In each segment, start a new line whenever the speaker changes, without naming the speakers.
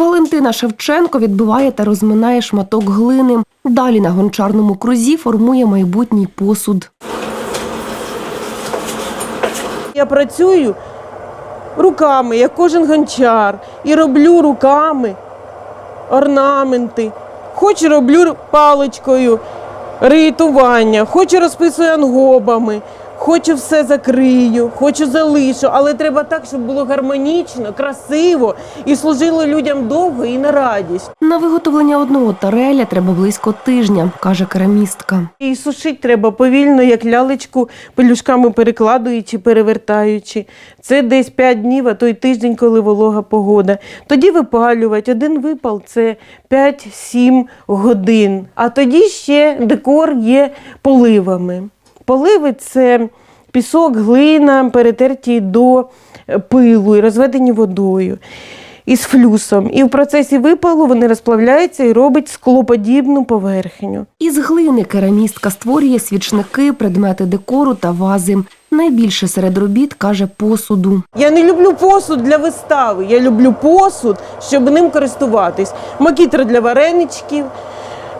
Валентина Шевченко відбиває та розминає шматок глини. Далі на гончарному крузі формує майбутній посуд.
Я працюю руками, як кожен гончар, і роблю руками орнаменти. Хоч роблю паличкою ритування, хоч розписую ангобами, хочу все закрию, хочу залишу, але треба так, щоб було гармонічно, красиво і служило людям довго і на радість.
На виготовлення одного тареля треба близько тижня, каже керамістка.
І сушить треба повільно, як лялечку, пелюшками перекладуючи, перевертаючи. Це десь 5 днів, а то й тиждень, коли волога погода. Тоді випалювати. Один випал це 5-7 годин. А тоді ще декор є поливами. Поливи це пісок, глина, перетерті до е, пилу і розведені водою. Із флюсом. І в процесі випалу вони розплавляються і робить склоподібну поверхню.
Із глини керамістка створює свічники, предмети декору та вази. Найбільше серед робіт каже посуду.
Я не люблю посуд для вистави. Я люблю посуд, щоб ним користуватись. Макітра для вареничків,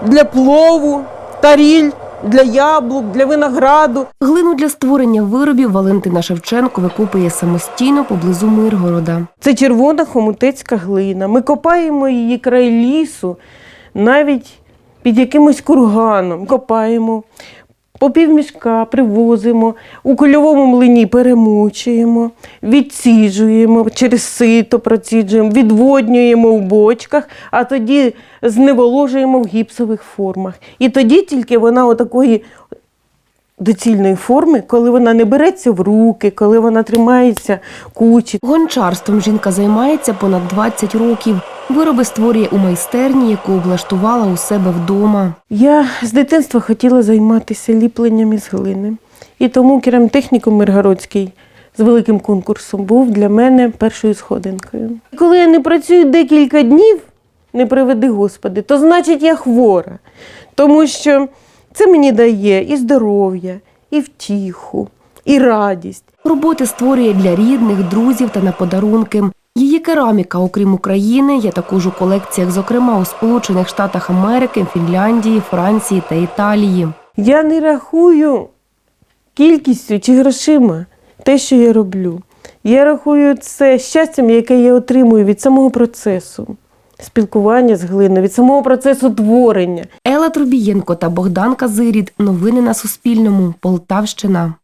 для плову, таріль для яблук, для винограду.
Глину для створення виробів Валентина Шевченко викупує самостійно поблизу Миргорода.
Це червона хомутецька глина. Ми копаємо її край лісу, навіть під якимось курганом. Копаємо. По півмішка привозимо, у кульовому млині перемучуємо, відсіджуємо, через сито проціджуємо, відводнюємо в бочках, а тоді зневоложуємо в гіпсових формах. І тоді тільки вона отакої доцільної форми, коли вона не береться в руки, коли вона тримається кучі.
Гончарством жінка займається понад 20 років. Вироби створює у майстерні, яку облаштувала у себе вдома.
Я з дитинства хотіла займатися ліпленням із глини. І тому керамтехнікум Миргородський з великим конкурсом був для мене першою сходинкою. Коли я не працюю декілька днів, не приведи Господи, то значить я хвора. Тому що це мені дає і здоров'я, і втіху, і радість.
Роботи створює для рідних, друзів та на подарунки. Її кераміка, окрім України, є також у колекціях, зокрема у Сполучених Штатах Америки, Фінляндії, Франції та Італії.
Я не рахую кількістю чи грошима те, що я роблю. Я рахую це щастям, яке я отримую від самого процесу спілкування з глиною, від самого процесу творення.
Елла Трубієнко та Богдан Казирід. Новини на Суспільному. Полтавщина.